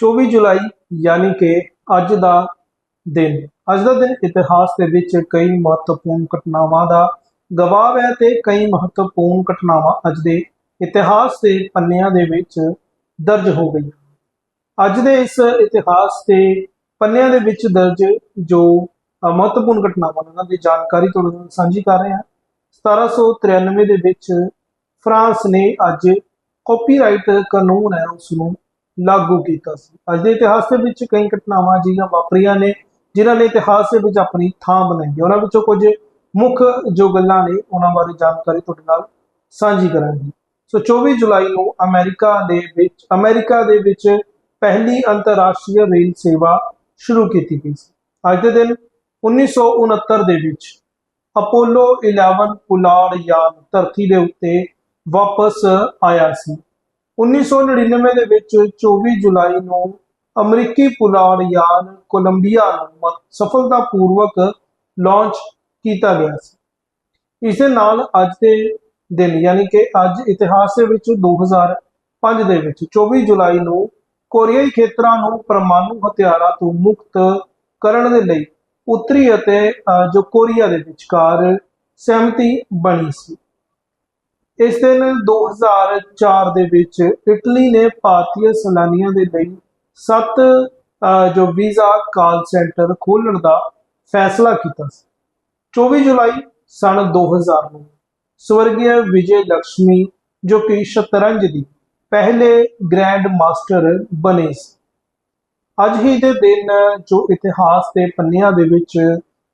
24 ਜੁਲਾਈ, ਯਾਨੀ ਕਿ ਅੱਜ ਦਾ ਦਿਨ। ਅੱਜ ਦਾ ਦਿਨ ਇਤਿਹਾਸ ਦੇ ਵਿੱਚ ਕਈ ਮਹੱਤਵਪੂਰਨ ਘਟਨਾਵਾਂ ਦਾ ਗਵਾਹ ਹੈ ਤੇ ਕਈ ਮਹੱਤਵਪੂਰਨ ਘਟਨਾਵਾਂ ਅੱਜ ਦੇ ਇਤਿਹਾਸ ਦੇ ਪੰਨਿਆਂ ਦੇ ਵਿੱਚ ਦਰਜ ਹੋ ਗਈਆਂ। ਅੱਜ ਦੇ ਇਸ ਇਤਿਹਾਸ ਦੇ ਪੰਨਿਆਂ ਦੇ ਵਿੱਚ ਦਰਜ ਜੋ ਮਹੱਤਵਪੂਰਨ ਘਟਨਾਵਾਂ ਉਹਨਾਂ ਦੀ ਜਾਣਕਾਰੀ ਤੁਹਾਡੇ ਨਾਲ ਸਾਂਝੀ ਕਰ ਰਹੇ ਹਾਂ। 1793 ਦੇ ਵਿੱਚ ਫਰਾਂਸ ਨੇ ਅੱਜ ਕਾਪੀਰਾਈਟ ਕਾਨੂੰਨ ਹੈ, ਉਸ ਨੂੰ ਲਾਗੂ ਕੀਤਾ ਸੀ। ਅੱਜ ਦੇ ਇਤਿਹਾਸ ਦੇ ਵਿੱਚ ਕਈ ਘਟਨਾਵਾਂ ਅਜਿਹੀਆਂ ਵਾਪਰੀਆਂ ਨੇ, ਜਿਨ੍ਹਾਂ ਨੇ ਇਤਿਹਾਸ ਦੇ ਵਿੱਚ ਆਪਣੀ ਥਾਂ ਬਣਾਈ ਉਹਨਾਂ ਵਿੱਚੋਂ ਕੁਝ ਮੁੱਖ ਜੋ ਗੱਲਾਂ ਨੇ, ਉਹਨਾਂ ਬਾਰੇ ਜਾਣਕਾਰੀ ਤੁਹਾਡੇ ਨਾਲ ਸਾਂਝੀ ਕਰਾਂਗੇ। ਸੋ 24 ਜੁਲਾਈ ਨੂੰ ਅਮਰੀਕਾ ਦੇ ਵਿੱਚ, ਅਮਰੀਕਾ ਦੇ ਵਿੱਚ ਪਹਿਲੀ ਅੰਤਰਰਾਸ਼ਟਰੀ ਰੇਲ ਸੇਵਾ ਸ਼ੁਰੂ ਕੀਤੀ ਗਈ ਸੀ। ਅੱਜ ਦੇ ਦਿਨ 1969 ਦੇ ਵਿੱਚ ਅਪੋਲੋ 11 ਪੁਲਾੜ ਯਾਨ ਧਰਤੀ ਦੇ ਉੱਤੇ ਵਾਪਸ ਆਇਆ ਸੀ। 1999 ਦੇ ਵਿੱਚ 24 ਜੁਲਾਈ ਨੂੰ ਅਮਰੀਕੀ ਪੁਲਾੜ ਯਾਨ ਕੋਲੰਬੀਆ ਨੂੰ ਮ- ਸਫਲਤਾਪੂਰਵਕ ਲਾਂਚ ਕੀਤਾ ਗਿਆ ਸੀ। ਇਸ ਦੇ ਨਾਲ ਅੱਜ ਦੇ ਦਿਨ, ਯਾਨੀ ਕਿ ਅੱਜ ਇਤਿਹਾਸ ਦੇ ਵਿੱਚ 2005 ਦੇ ਵਿੱਚ 24 ਜੁਲਾਈ ਨੂੰ ਕੋਰੀਆਈ ਖੇਤਰਾਂ ਨੂੰ ਪਰਮਾਣੂ ਹਥਿਆਰਾਂ ਤੋਂ ਮੁਕਤ ਕਰਨ ਦੇ ਲਈ ਉੱਤਰੀ ਅਤੇ ਜੋ ਕੋਰੀਆ ਦੇ ਵਿਚਕਾਰ ਸਹਿਮਤੀ ਬਣੀ ਸੀ। ਇਸ ਦਿਨ 2004 ਦੇ ਵਿੱਚ ਇਟਲੀ ਨੇ ਭਾਰਤੀ ਸੈਲਾਨੀਆਂ ਦੇ ਲਈ ਸੱਤ ਜੋ ਵੀਜ਼ਾ ਕਾਲ ਸੈਂਟਰ ਖੋਲਣ ਦਾ ਫੈਸਲਾ ਕੀਤਾ ਸੀ। 24 ਜੁਲਾਈ ਸਨ 2000 ਨੂੰ ਸਵਰਗੀ ਵਿਜੇ ਲక్ష్ਮੀ ਜੋ ਕਿ ਸ਼ਤਰੰਜ ਦੀ ਪਹਿਲੇ ਗ੍ਰੈਂਡ ਮਾਸਟਰ ਬਣੇ ਸੀ। ਅੱਜ ਹੀ ਦੇ ਦਿਨ ਜੋ ਇਤਿਹਾਸ ਦੇ ਪੰਨਿਆਂ ਦੇ ਵਿੱਚ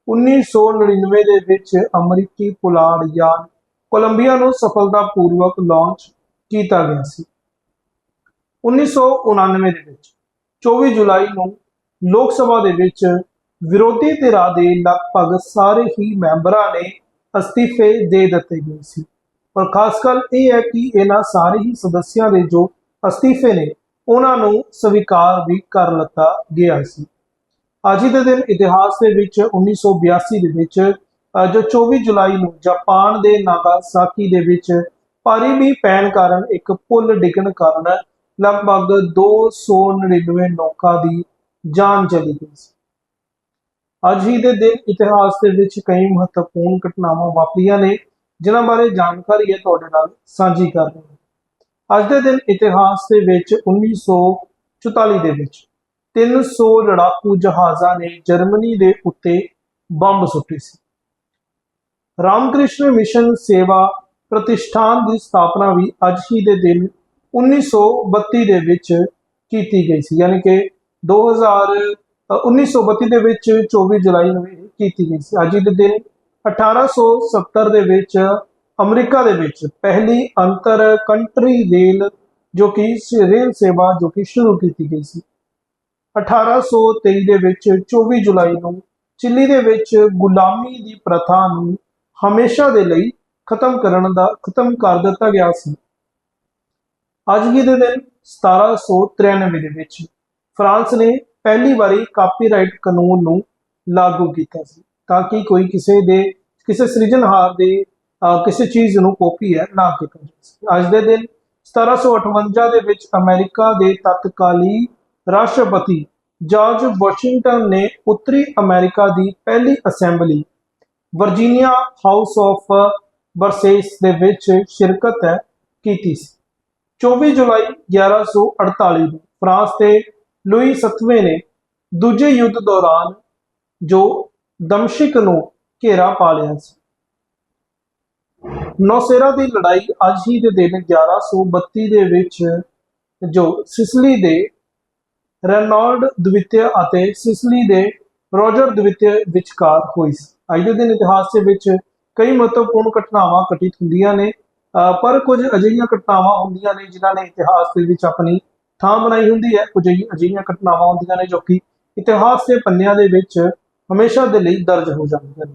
1999 ਦੇ ਵਿੱਚ ਅਮਰੀਕੀ ਪੁਲਾੜ ਯਾਨ ਕੋਲੰਬੀਆ ਨੂੰ ਸਫਲਤਾਪੂਰਵਕ ਲਾਂਚ ਕੀਤਾ ਗਿਆ ਸੀ। 1999 ਦੇ ਵਿੱਚ 24 ਜੁਲਾਈ ਨੂੰ ਲੋਕ ਸਭਾ ਦੇ ਵਿੱਚ ਵਿਰੋਧੀ ਧਿਰਾਂ ਦੇ ਲਗਭਗ ਸਾਰੇ ਹੀ ਮੈਂਬਰਾਂ ਨੇ ਅਸਤੀਫੇ ਦੇ ਦਿੱਤੇ ਗਏ ਸੀ। ਪਰ ਖਾਸ ਗੱਲ ਇਹ ਹੈ ਕਿ ਇਹਨਾਂ ਸਾਰੇ ਹੀ ਸਦੱਸਿਆਂ ਦੇ ਜੋ ਅਸਤੀਫੇ ਨੇ, ਉਹਨਾਂ ਨੂੰ ਸਵੀਕਾਰ ਵੀ ਕਰ ਲਿੱਤਾ ਗਿਆ ਸੀ। ਅੱਜ ਦੇ ਦਿਨ ਇਤਿਹਾਸ ਦੇ ਵਿੱਚ 1982 ਦੇ ਵਿੱਚ ਜੋ 24 ਜੁਲਾਈ ਨੂੰ ਜਾਪਾਨ ਦੇ ਨਾਗਾਸਾਕੀ ਦੇ ਵਿੱਚ ਭਾਰੀ ਮੀਂਹ ਪੈਣ ਕਾਰਨ ਇੱਕ ਪੁਲ ਡਿੱਗਣ ਕਾਰਨ ਲਗਭਗ 299 ਲੋਕਾਂ ਦੀ ਜਾਨ ਚਲੀ ਗਈ ਸੀ। ਅੱਜ ਹੀ ਦੇ ਦਿਨ ਇਤਿਹਾਸ ਦੇ ਵਿੱਚ ਕਈ ਮਹੱਤਵਪੂਰਨ ਘਟਨਾਵਾਂ ਵਾਪਰੀਆਂ ਨੇ, ਜਿਨ੍ਹਾਂ ਬਾਰੇ ਜਾਣਕਾਰੀ ਹੈ ਤੁਹਾਡੇ ਨਾਲ ਸਾਂਝੀ ਕਰ ਰਹੇ ਹਾਂ। ਅੱਜ ਦੇ ਦਿਨ ਇਤਿਹਾਸ ਦੇ ਵਿੱਚ 1944 ਦੇ ਵਿੱਚ 300 ਲੜਾਕੂ ਜਹਾਜ਼ਾਂ ਨੇ ਜਰਮਨੀ ਦੇ ਉੱਤੇ ਬੰਬ ਸੁੱਟੇ ਸੀ। ਰਾਮਕ੍ਰਿਸ਼ਨ ਮਿਸ਼ਨ ਸੇਵਾ ਪ੍ਰਤਿਸ਼ਠਾਨ ਦੀ ਸਥਾਪਨਾ ਵੀ ਅੱਜ ਹੀ ਦੇ ਦਿਨ 1932 ਦੇ ਵਿੱਚ ਕੀਤੀ ਗਈ ਸੀ। ਯਾਨੀ ਕਿ 2000 ਅ, 1932 ਦੇ ਵਿੱਚ 24 ਜੁਲਾਈ ਨੂੰ ਕੀਤੀ ਗਈ ਸੀ। ਅੱਜ ਹੀ ਦੇ ਦਿਨ 1870 ਦੇ ਵਿੱਚ ਅਮਰੀਕਾ ਦੇ ਵਿੱਚ ਪਹਿਲੀ ਅੰਤਰ ਕੰਟਰੀ ਰੇਲ ਜੋ ਕਿ ਸ- ਰੇਲ ਸੇਵਾ ਜੋ ਕਿ ਸ਼ੁਰੂ ਕੀਤੀ ਗਈ ਸੀ। 1823 ਦੇ ਵਿੱਚ 24 ਜੁਲਾਈ ਨੂੰ ਚਿਲੀ ਦੇ ਵਿੱਚ ਗੁਲਾਮੀ ਦੀ ਪ੍ਰਥਾ ਨੂੰ ਹਮੇਸ਼ਾ ਦੇ ਲਈ ਖਤਮ ਕਰਨ ਦਾ, ਖਤਮ ਕਰ ਦਿੱਤਾ ਗਿਆ ਸੀ। ਅੱਜ ਹੀ ਦੇ ਦਿਨ 1793 ਦੇ ਵਿੱਚ ਫਰਾਂਸ ਨੇ ਪਹਿਲੀ ਵਾਰੀ ਕਾਪੀਰਾਈਟ ਕਾਨੂੰਨ ਨੂੰ ਲਾਗੂ ਕੀਤਾ ਸੀ। ਤਾਂ ਕਿ ਕੋਈ ਕਿਸੇ ਦੇ, ਕਿਸੇ ਸ੍ਰਿਜਨਹਾਰ ਦੇ ਕਿਸੇ ਚੀਜ਼ ਨੂੰ ਕਾਪੀ ਹੈ ਨਾ ਕੀਤਾ ਜਾ ਅੱਜ ਦੇ ਦਿਨ 1758 ਦੇ ਵਿੱਚ ਅਮਰੀਕਾ ਦੇ ਤਤਕਾਲੀ ਰਾਸ਼ਟਰਪਤੀ ਜਾਰਜ ਵਾਸ਼ਿੰਗਟਨ ਨੇ ਉੱਤਰੀ ਅਮਰੀਕਾ ਦੀ ਪਹਿਲੀ assembly Virginia house of burgesses ਦੇ ਵਿੱਚ ਸ਼ਿਰਕਤ ਕੀਤੀ ਸੀ। 24 ਜੁਲਾਈ 1148 ਨੂੰ ਫਰਾਂਸ ਦੇ ਲੂਈ ਸੱਤਵੇਂ ਨੇ ਦੂਜੇ ਯੁੱਧ ਦੌਰਾਨ ਜੋ ਦਮਸ਼ਕ ਨੂੰ ਘੇਰਾ ਪਾ ਲਿਆ ਸੀ। ਨੌਸੇਰਾ ਦੀ ਲੜਾਈ ਅੱਜ ਹੀ ਦੇ ਦਿਨ 1132 ਦੇ ਵਿੱਚ ਜੋ ਸਿਸਲੀ ਦੇ ਰੈਨਾਲਡ ਦਵਿਤਿਆ ਅਤੇ ਸਿਸਲੀ ਦੇ ਰੋਜਰ ਦਵਿਤਿਆ ਵਿਚਕਾਰ ਹੋਈ ਸੀ। ਅੱਜ ਦੇ ਦਿਨ ਇਤਿਹਾਸ ਦੇ ਵਿੱਚ ਕਈ ਮਹੱਤਵਪੂਰਨ ਘਟਨਾਵਾਂ ਘਟਿਤ ਹੁੰਦੀਆਂ ਨੇ, ਅਹ ਪਰ ਕੁਝ ਅਜਿਹੀਆਂ ਘਟਨਾਵਾਂ ਹੁੰਦੀਆਂ ਨੇ ਜਿਨ੍ਹਾਂ ਨੇ ਇਤਿਹਾਸ ਦੇ ਵਿੱਚ ਆਪਣੀ ਥਾਂ ਬਣਾਈ ਹੁੰਦੀ ਹੈ। ਕੁਝ ਅਜਿਹੀਆਂ ਘਟਨਾਵਾਂ ਹੁੰਦੀਆਂ ਨੇ ਜੋ ਕਿ ਇਤਿਹਾਸ ਦੇ ਪੰਨਿਆਂ ਦੇ ਵਿੱਚ ਹਮੇਸ਼ਾ ਦੇ ਲਈ ਦਰਜ ਹੋ ਜਾਂਦੀਆਂ ਨੇ।